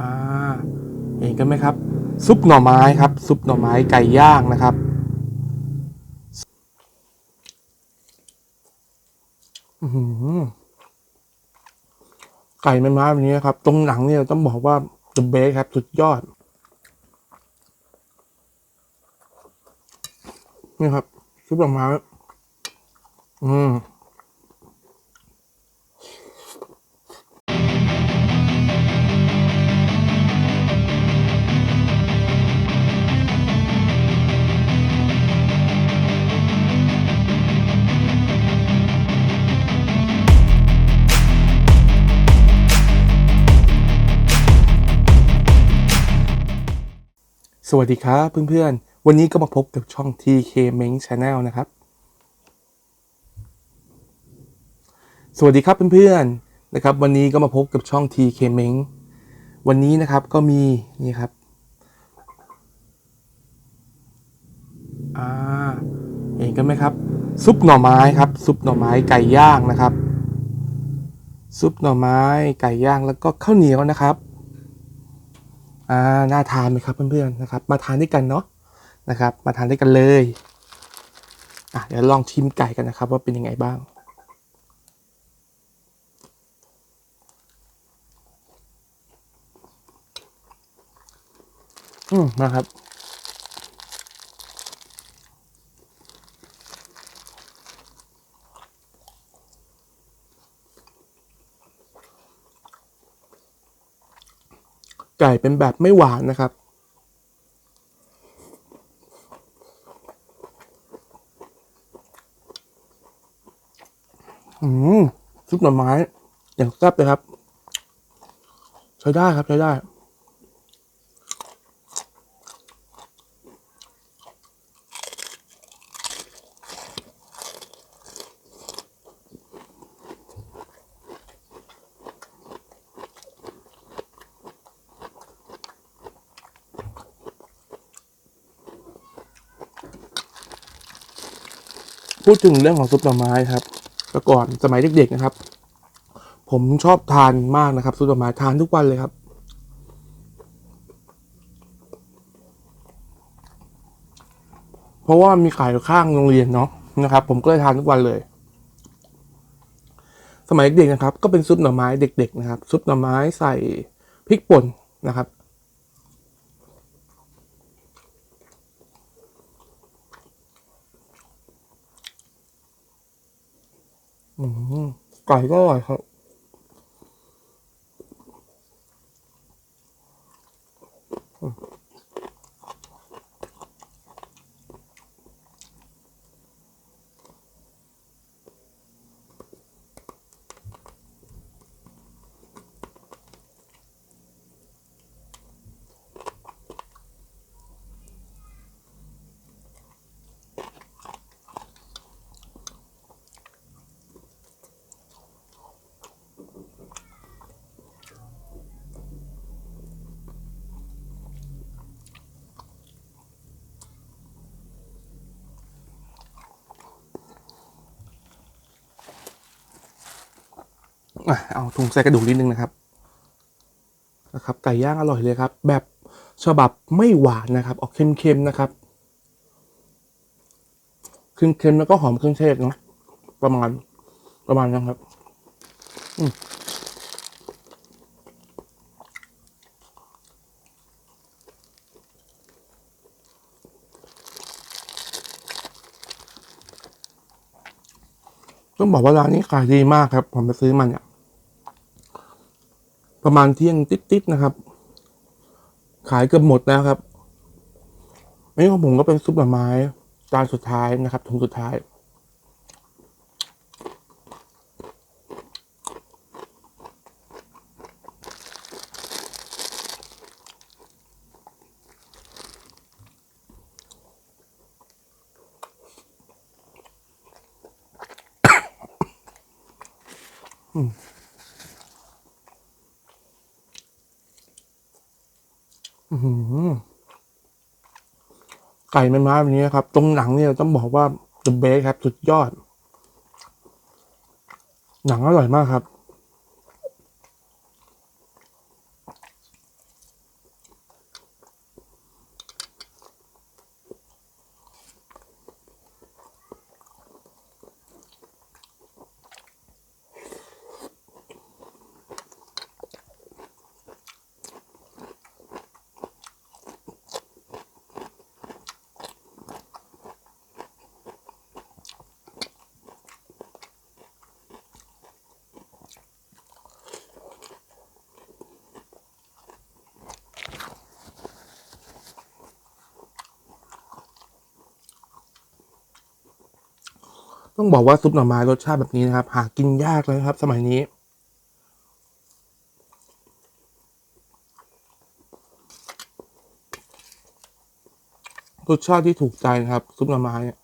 อ่าเห็นกันไหมครับ ซุปหน่อไม้ครับ ซุปหน่อไม้ไก่ย่างนะครับอื้อหือไก่ไม้ไม้แบบนี้ครับ ตรงหนังเนี่ยต้องบอกว่า the best ครับ สุดยอด นี่ครับ ซุปหน่อไม้อืม สวัสดีครับเพื่อนๆ วันนี้ก็มาพบกับช่อง TK m e n g Channel นะครับ สวัสดีครับเพื่อนๆ นะครับ วันนี้ก็มาพบกับช่อง TK m e n g วันนี้นะครับก็มีนี่ครับ อ่า เห็นกันไหมครับ ซุปหน่อไม้ครับ ซุปหน่อไม้ไก่ย่างนะครับ ซุปหน่อไม้ไก่ย่างแล้วก็ข้าวเหนียวนะครับ อ่าน่าทานไหมครับเพื่อนๆนะครับ มาทานด้วยกันเนาะนะครับ มาทานด้วยกันเลยอะเดี๋ยวลองชิมไก่กันนะครับ ว่าเป็นยังไงบ้างอืมนะครับ ไก่เป็นแบบไม่หวานนะครับ อืมซุปหน่อไม้ อย่างแซ่บเลยครับ ใช้ได้ครับ ใช้ได้ พูดถึงเรื่องของซุปหน่อไม้ครับแต่ก่อนสมัยเด็กๆนะครับ ผมชอบทานมากนะครับซุปหน่อไม้ทานทุกวันเลยครับ เพราะว่ามีขายข้างโรงเรียนเนาะนะครับ ผมก็เลยทานทุกวันเลย สมัยเด็กๆนะครับ ก็เป็นซุปหน่อไม้เด็ก ๆ นะครับ ซุปหน่อไม้ใส่พริกป่นนะครับ ไก่ก็อร่อยครับ เอาถุงใส่กระดูกนิดนึงนะครับนะครับไก่ย่างอร่อยเลยครับ แบบฉบับไม่หวานนะครับออกเค็มๆนะครับเค็มๆแล้วก็หอมเครื่องเทศเนาะประมาณประมาณนั้นครับอืต้องบอกว่าร้านนี้ขายดีมากครับ ผมไปซื้อมันเนี่ย ประมาณเที่ยงติดๆนะครับ ขายเกือบหมดแล้วครับอันนี้ของผมก็เป็นซุปหน่อไม้จานสุดท้ายนะครับถุงสุดท้าย อื้อหือ ไก่มันมาแบบนี้ครับ ตรงหนังเนี่ยต้องบอกว่า the best ครับ สุดยอด หนังอร่อยมากครับ ต้องบอกว่าซุปหน่อไม้รสชาติแบบนี้นะครับ หากินยากเลยครับ สมัยนี้ รสชาติที่ถูกใจนะครับ ซุปหน่อไม้เนี่ย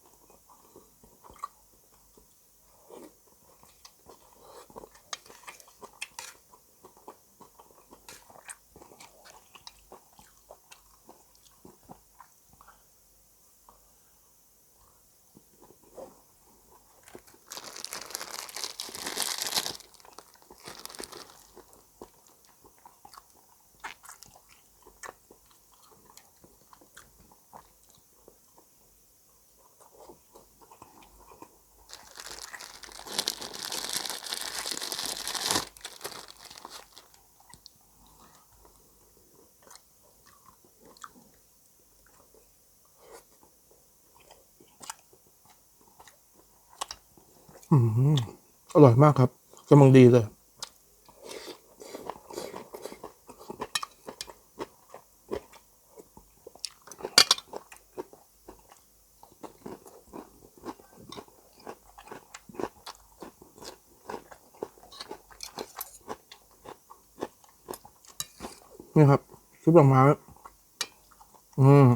อร่อยมากครับกำลังดีเลยนี่ครับซุปดอกไม้อืม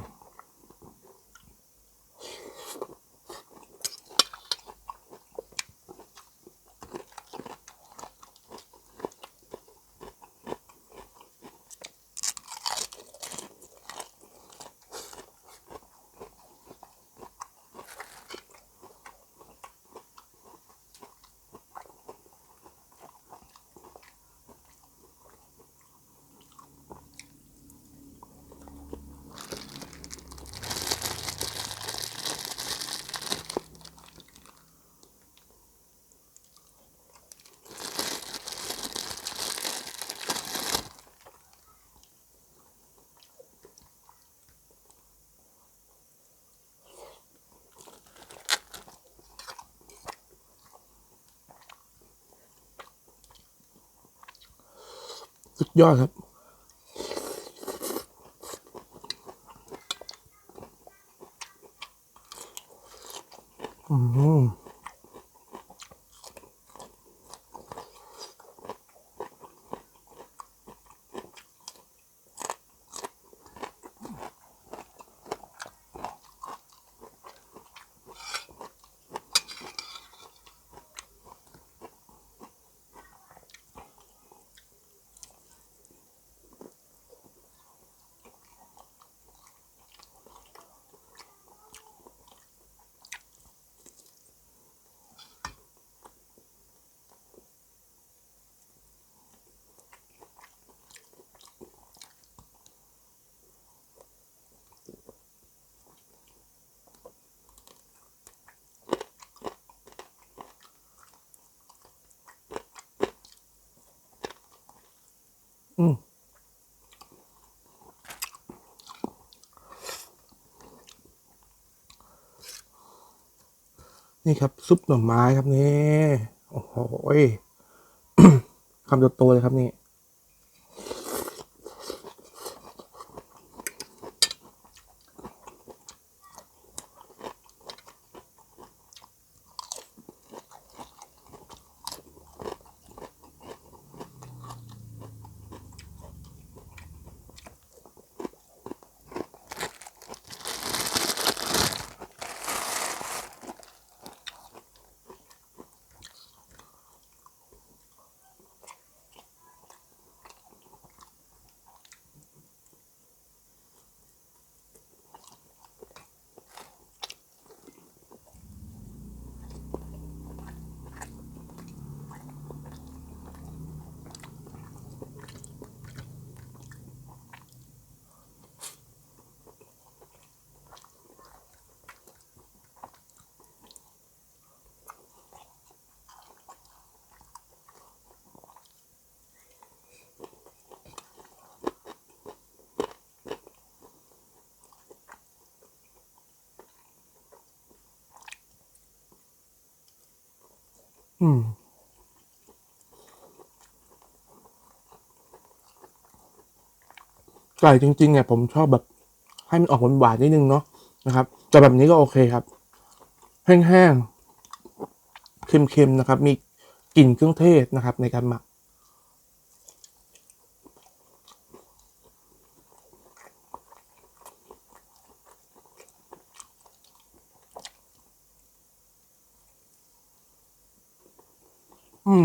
สุดยอดครับ นี่ครับซุปหน่อไม้ครับนี่โอ้โหคำโตๆเลยครับนี่ อืมไก่จริงๆเนี่ยผมชอบแบบ ให้มันออกหวานๆนิดนึงเนาะนะครับ แต่แบบนี้ก็โอเคครับ แห้งๆเค็มๆนะครับ มีกลิ่นเครื่องเทศนะครับ ในการหมัก อื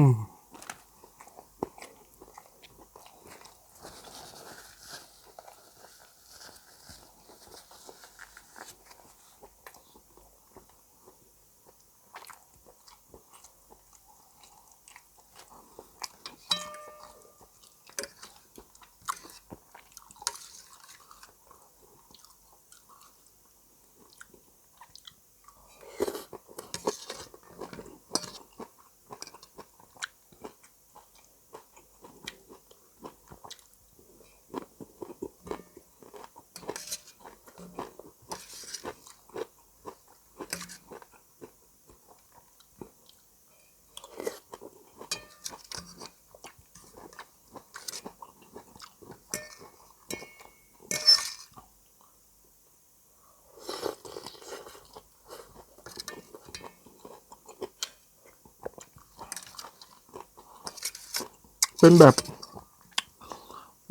เป็นแบบ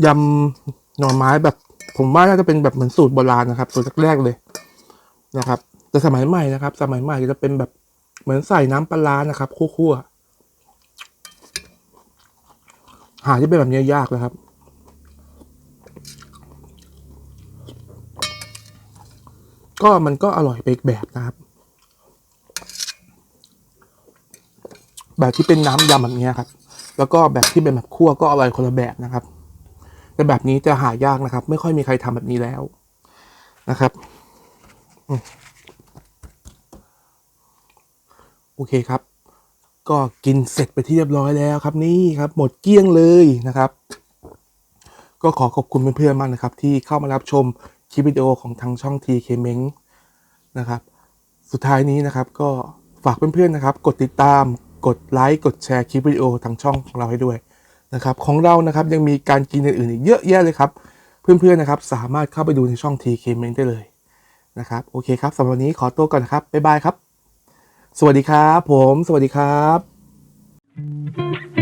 ยำหน่อไม้แบบ ผมว่าน่าจะเป็นแบบเหมือนสูตรโบราณนะครับ สูตรแรกๆเลยนะครับ แต่สมัยใหม่นะครับ สมัยใหม่จะเป็นแบบเหมือนใส่น้ำปลาร้านะครับคั่วๆหาที่เป็นแบบนี้ยากเลยครับก็มันก็อร่อยไปอีกแบบนะครับ แบบที่เป็นน้ำยำแบบนี้ครับ แล้วก็แบบที่เป็นแบบคั่วก็อร่อยคนละแบบนะครับ แต่แบบนี้จะหายากนะครับ ไม่ค่อยมีใครทำแบบนี้แล้วนะครับอโอเคครับ ก็กินเสร็จไปที่เรียบร้อยแล้วครับนี่ครับ หมดเกลี้ยงเลยนะครับ ก็ขอขอบคุณเพื่อนๆมากนะครับ ที่เข้ามารับชมคลิปวิดีโอของทางช่อง TK m e n g นะครับ สุดท้ายนี้นะครับ ก็ฝากเพื่อนๆนะครับ กดติดตาม กดไลค์กดแชร์คลิปวิดีโอทางช่องของเราให้ด้วยนะครับของเรานะครับยังมีการกินอื่นๆอีกเยอะแยะเลยครับ เพื่อนๆนะครับสามารถเข้าไปดูในช่อง TK m e n ได้เลยนะครับโอเคครับสำหรับวันนี้ขอตัวก่อนนะครับบ๊ายบายครับ สวัสดีครับผม สวัสดีครับ thank you